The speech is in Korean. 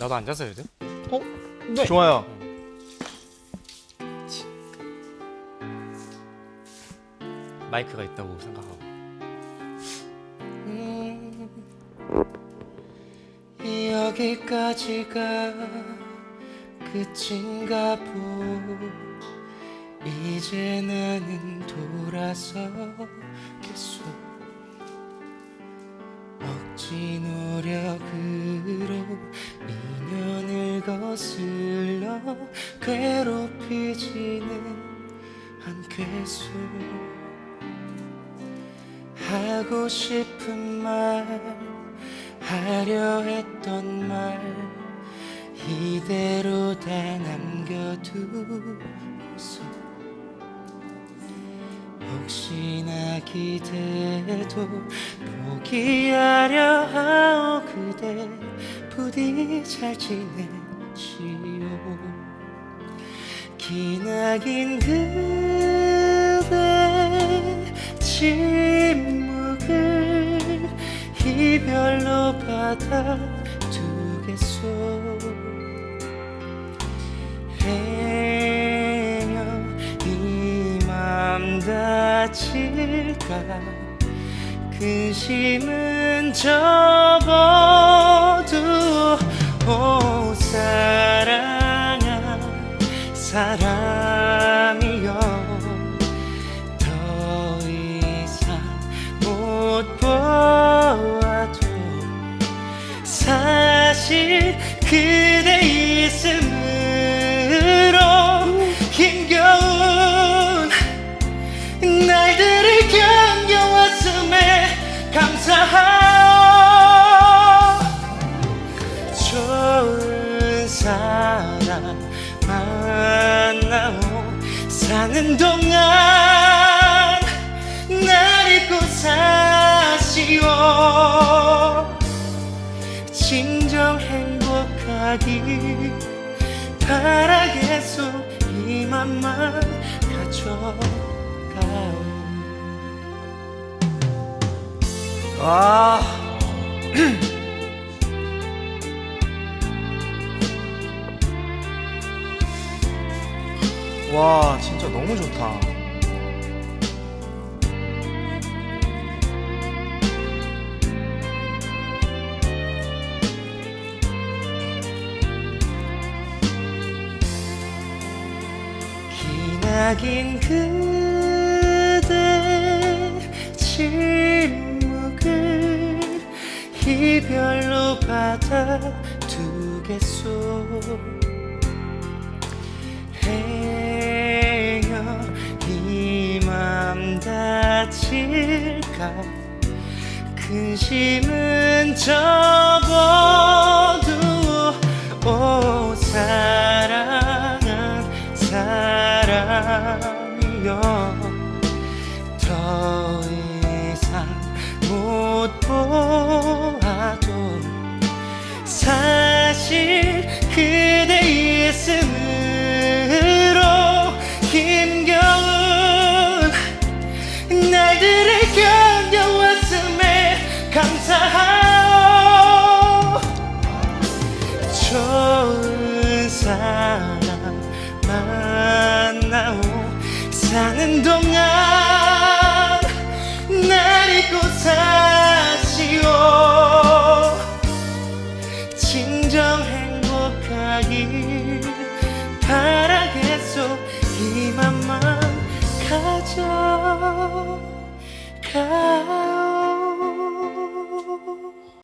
나도 앉아서 해야 돼? 어? 네. 좋아요. 마이크가 있다고 생각하고. 음, 여기까지가 끝인가 보. 이제 나는 돌아서겠소. 억지 노력으로 거슬러 괴롭히지는 않겠소. 하고 싶은 말 하려 했던 말 이대로 다 남겨두고서 혹시나 기대도 포기하려 하오 그대 부디 잘 지내 시오. 기나긴 그대 침묵을 이별로 받아두겠소. 행여 이맘 다칠까? 근심은 접어도 오 사랑아 사람이여. 더 이상 못 보아도 사실 그대 있음으 동안 날 잊고 사시오 진정 행복하기 바라겠소 이 맘만 가져가오 아. 와, 진짜 너무 좋다. 기나긴 그대 침묵을 이별로 받아두겠소 다칠까? 근심은 접어도 오 사랑한 사람이여. 더 이상 못 보아도 사실 그대 있음으 감사하오. 좋은 사람 만나오. 사는 동안 날 잊고 사시오. 진정 행복하길 바라겠소 이 맘만 가져. 가